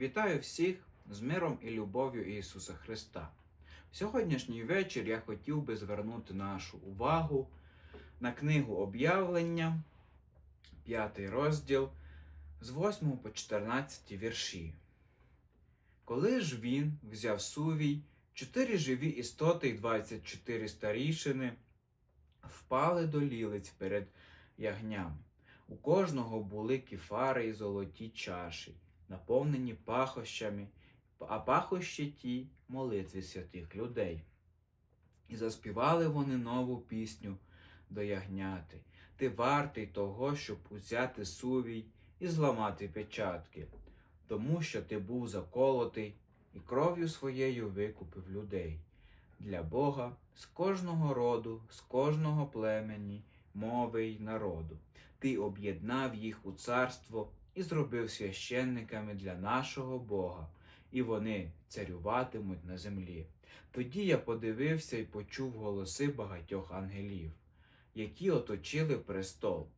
Вітаю всіх з миром і любов'ю Ісуса Христа. В сьогоднішній вечір я хотів би звернути нашу увагу на книгу об'явлення, п'ятий розділ з 8 по 14 вірші. Коли ж він взяв сувій, чотири живі істоти й 24 старішини впали до лілиць перед ягням. У кожного були кефари і золоті чаші, наповнені пахощами, а пахощі ті молитви святих людей. І заспівали вони нову пісню до ягняти. Ти вартий того, щоб узяти сувій і зламати печатки, тому що ти був заколотий і кров'ю своєю викупив людей. Для Бога з кожного роду, з кожного племені, мови й народу. Ти об'єднав їх у царство і зробив священниками для нашого Бога, і вони царюватимуть на землі. Тоді я подивився і почув голоси багатьох ангелів, які оточили престол,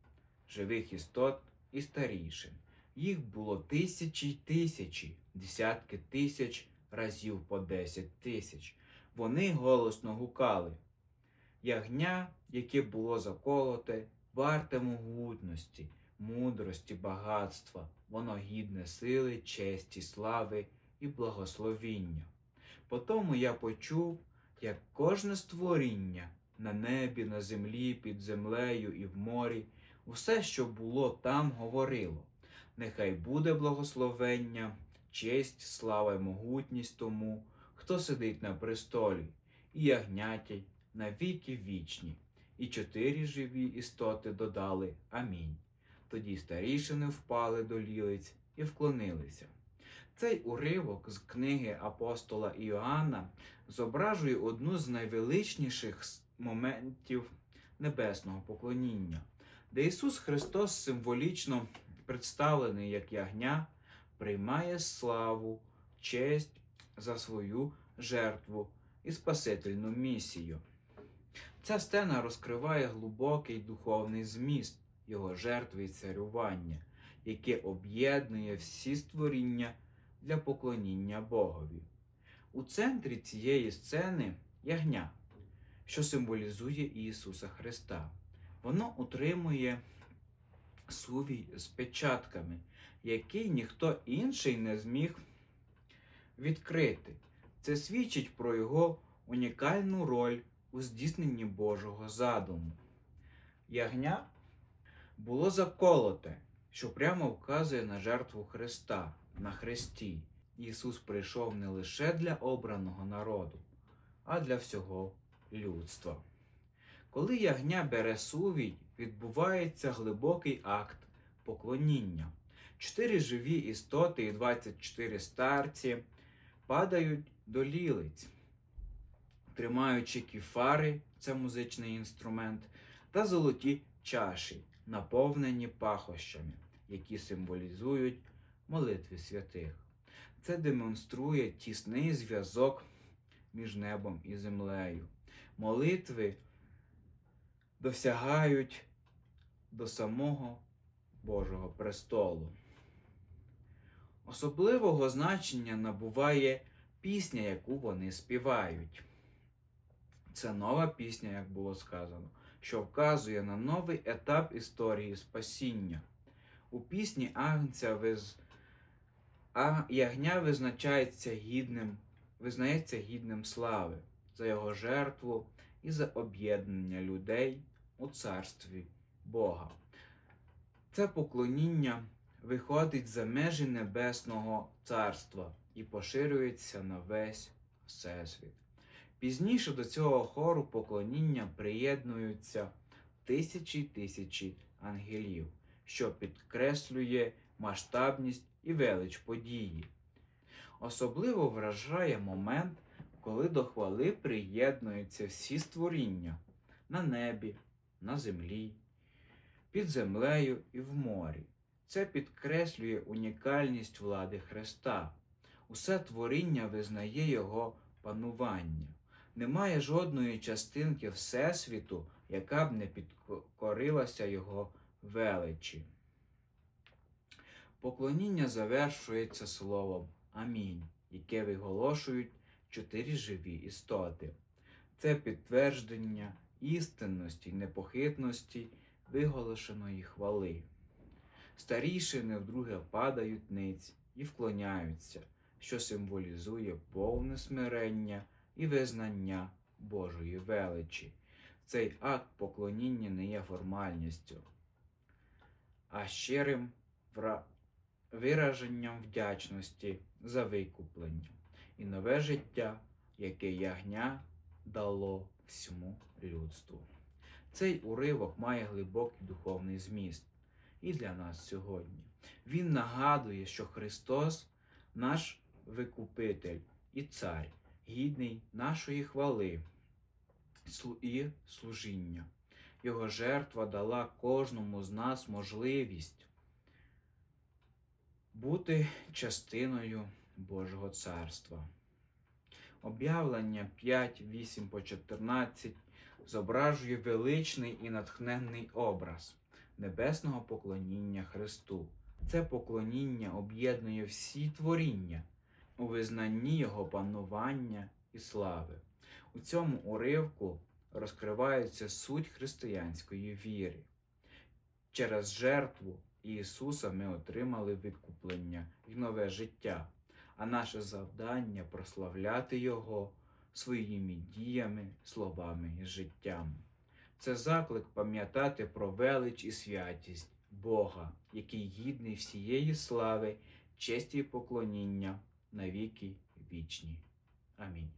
живих істот і старішин. Їх було тисячі й тисячі, десятки тисяч разів по десять тисяч. Вони голосно гукали. Ягня, яке було заколоте, варте могутності, мудрості, багатства, воно гідне сили, честі, слави і благословіння. Потому я почув, як кожне створіння на небі, на землі, під землею і в морі, усе, що було там, говорило. Нехай буде благословення, честь, слава й могутність тому, хто сидить на престолі, і ягнятій на віки вічні. І чотири живі істоти додали Амінь. Тоді старішини впали до лілиць і вклонилися. Цей уривок з книги апостола Іоанна зображує одну з найвеличніших моментів небесного поклоніння, де Ісус Христос символічно представлений як ягня, приймає славу, честь за свою жертву і спасительну місію. Ця сцена розкриває глибокий духовний зміст його жертви і царювання, яке об'єднує всі створіння для поклоніння Богові. У центрі цієї сцени ягня, що символізує Ісуса Христа. Воно утримує сувій з печатками, який ніхто інший не зміг відкрити. Це свідчить про його унікальну роль у здійсненні Божого задуму. Ягня було заколоте, що прямо вказує на жертву Христа на хресті. Ісус прийшов не лише для обраного народу, а для всього людства. Коли ягня бере сувій, відбувається глибокий акт поклоніння. Чотири живі істоти і 24 старці падають до лілиць, тримаючи кіфари, це музичний інструмент, та золоті чаші, наповнені пахощами, які символізують молитви святих. Це демонструє тісний зв'язок між небом і землею. Молитви досягають до самого Божого престолу. Особливого значення набуває пісня, яку вони співають. Це нова пісня, як було сказано, що вказує на новий етап історії спасіння. У пісні Агнця виз... а ягня визначається гідним, визнається гідним слави за його жертву і за об'єднання людей у царстві Бога. Це поклоніння виходить за межі небесного царства і поширюється на весь всесвіт. Пізніше до цього хору поклоніння приєднуються тисячі тисячі ангелів, що підкреслює масштабність і велич події. Особливо вражає момент, коли до хвали приєднуються всі створіння на небі, на землі, під землею і в морі. Це підкреслює унікальність влади Христа. Усе творіння визнає Його панування. Немає жодної частинки Всесвіту, яка б не підкорилася Його величі. Поклоніння завершується словом Амінь, яке виголошують чотири живі істоти. Це підтвердження істинності й непохитності виголошеної хвали. Старішини вдруге падають ниць і вклоняються, що символізує повне смирення і визнання Божої величі. Цей акт поклоніння не є формальністю, а щирим вираженням вдячності за викуплення і нове життя, яке ягня дало всьому людству. Цей уривок має глибокий духовний зміст і для нас сьогодні. Він нагадує, що Христос наш Викупитель і Цар, гідний нашої хвали і служіння. Його жертва дала кожному з нас можливість бути частиною Божого Царства. Об'явлення 5, 8 по 14 зображує величний і натхненний образ небесного поклоніння Христу. Це поклоніння об'єднує всі творіння у визнанні Його панування і слави. У цьому уривку розкривається суть християнської віри. Через жертву Ісуса ми отримали викуплення і нове життя, а наше завдання прославляти Його своїми діями, словами і життям. Це заклик пам'ятати про велич і святість Бога, який гідний всієї слави, честі і поклоніння навіки вічні. Амінь.